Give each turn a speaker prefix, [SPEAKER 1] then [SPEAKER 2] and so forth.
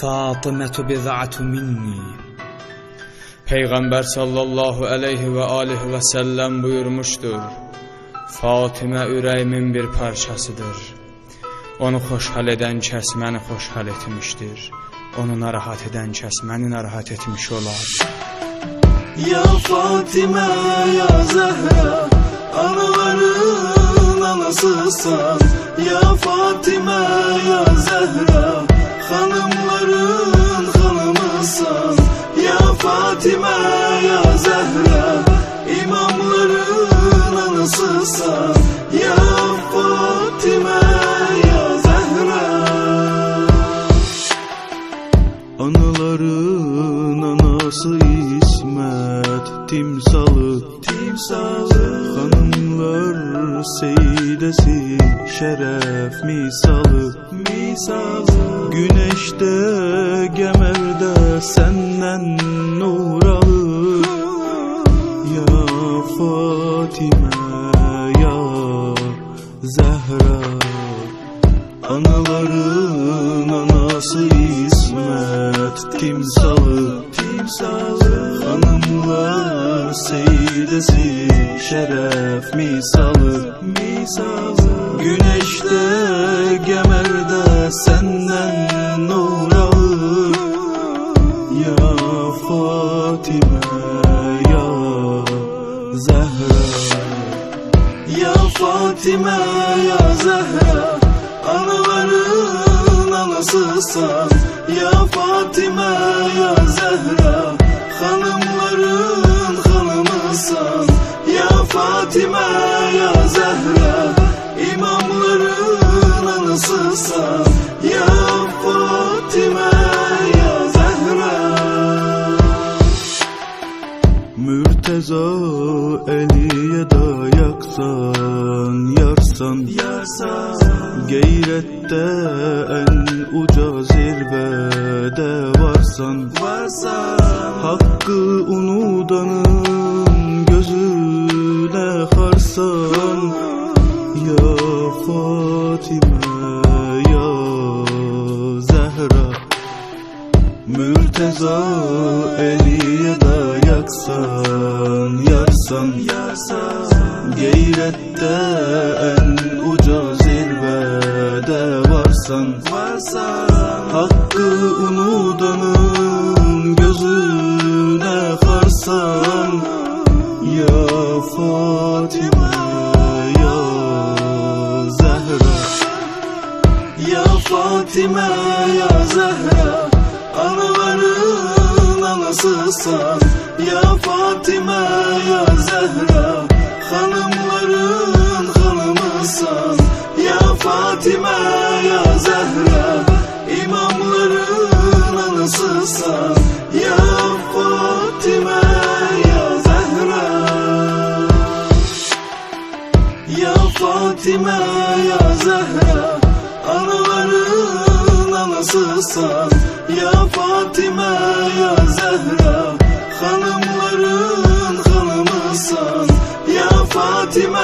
[SPEAKER 1] Fatımetu bid'atu minni. Peygamber sallallahu aleyhi ve aleyhi ve sellem buyurmuştur. Fatime ürəyimin bir parçasıdır. Onu xoşhal edən kəs məni xoşhal etmişdir. Onu narahat edən kəs məni narahat etmiş olar.
[SPEAKER 2] Ya Fatime ya Zehra Anaların anasısan Ya Fatime ya Zehra hanımısan Ya Fatime ya Zehra. İmamların anasısan Ya Fatime ya Zehra.
[SPEAKER 3] Anıların anası İsmet. Timsalı
[SPEAKER 2] Timsalı
[SPEAKER 3] Seydesi Şeref misalı.
[SPEAKER 2] Misalı.
[SPEAKER 3] Güneşte gemerde senden nur alır. Ya Fatime ya Zehra. Anıların anası İsmet Timsalı.
[SPEAKER 2] Timsalı.
[SPEAKER 3] Hanımlar seydesi Şeref Misalı Güneşte gemerde senden nur alır. Ya Fatime ya Zehra.
[SPEAKER 2] Ya Fatime ya Zehra. Anaların anasısan Ya Fatime ya Zehra. Hanımların hanımısan Ya Fatime Anasısan Ya Fatime ya Zehra
[SPEAKER 3] Mürteza Eliye dayaksan Yarsan.
[SPEAKER 2] Yarsan.
[SPEAKER 3] Geyrette en uca zirvede varsan.
[SPEAKER 2] Varsan.
[SPEAKER 3] Hakkı unudanın gözüne harsan. Ya Fatime Zehra Mürteza Eliye dayaksan Yarsan
[SPEAKER 2] Yarsan
[SPEAKER 3] Geyrette en uca zirvede varsan.
[SPEAKER 2] Varsan
[SPEAKER 3] Hakkı unudanın gözüne harsan Ya Fatime
[SPEAKER 2] Fatime ya Zehra Anaların anasısan Ya Fatime ya Zehra Hanımların hanımısan Ya Fatime ya Zehra İmamların anasısan Ya Fatime ya Zehra ya Fatime ya Zehra Anaların anasısan Ya Fatime ya Zehra Hanımların hanımısan Ya Fatime